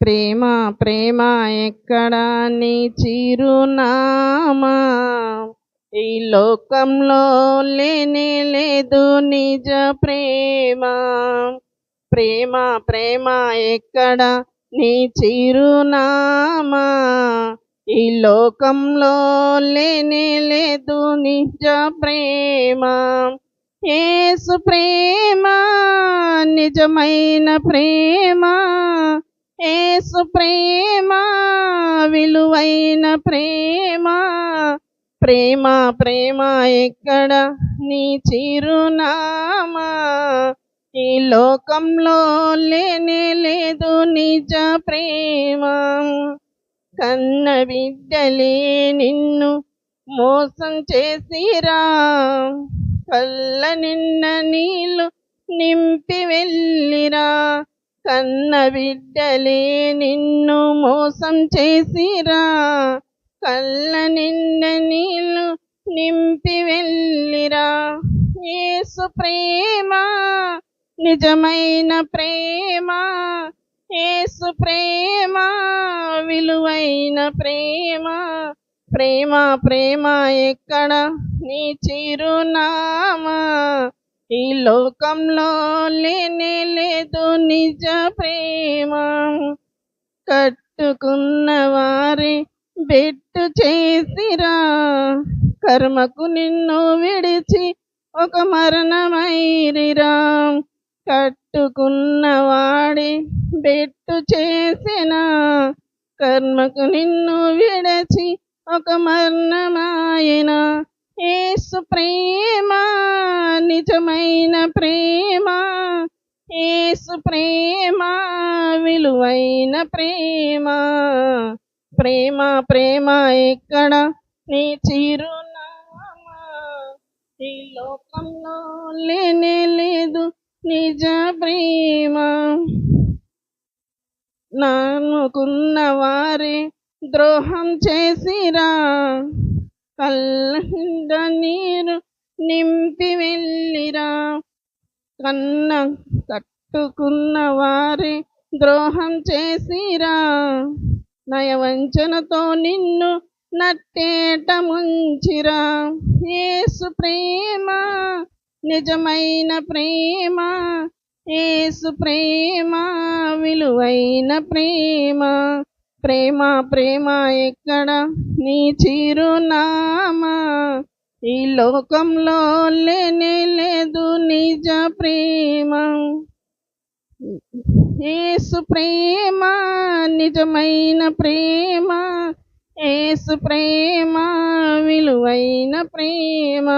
ప్రేమ ప్రేమ ఎక్కడ నీ చిరునామా? ఈ లోకంలో లేనే లేదు నిజ ప్రేమ. ప్రేమ ప్రేమ ఎక్కడ నీ చిరునామా? ఈ లోకంలో లేనే లేదు నిజ ప్రేమ. యేసు ప్రేమ నిజమైన ప్రేమ. యేసు ప్రేమ విలువైన ప్రేమ. ప్రేమ ప్రేమ ఎక్కడ? నీ చిరునామా. ఈ లోకంలో లేనే లేదు నిజ ప్రేమ. కన్న బిడ్డలే నిన్ను మోసం చేసిరా. కళ్ళ నిన్న నీళ్ళు నింపి వెళ్ళిరా. కన్న బిడ్డలే నిన్ను మోసం చేసిరా. కళ్ళ నిన్న నీళ్ళు నింపి వెళ్ళిరా. యేసు ప్రేమ నిజమైన ప్రేమ. యేసు ప్రేమ విలువైన ప్రేమ. ప్రేమ ప్రేమ ఎక్కడ? నీ చిరునామా ఈ లోకంలో లేనే లేదు నిజ ప్రేమ. కట్టుకున్న వారి బెట్టు చేసిరా. కర్మకు నిన్ను విడిచి ఒక మరణమైరిరా. కట్టుకున్న వాడి బెట్టు చేసిన. కర్మకు నిన్ను విడచి ఒక మరణమాయన యేసు ప్రేమ నిజమైన ప్రేమ. యేసు ప్రేమ విలువైన ప్రేమ. ప్రేమ ప్రేమ ఎక్కడ నీ చిరునామా? ఈ లోకంలో లేనే లేదు నిజ ప్రేమ. నానుకున్న వారే ద్రోహం చేసిరా. కళ్ళ నీరు నింపి వెళ్ళిరా. కన్న కట్టుకున్న వారి ద్రోహం చేసిరా. నయవంచనతో నిన్ను నట్టేట ముంచిరా. యేసు ప్రేమ నిజమైన ప్రేమ ఏసు ప్రేమ విలువైన ప్రేమ. ప్రేమ ప్రేమ ఎక్కడ? నీ చిరునామా ఈ లోకంలో లేనే లేదు నిజ ప్రేమ. ఏసు ప్రేమ నిజమైన ప్రేమ. ఏసు ప్రేమ విలువైన ప్రేమ.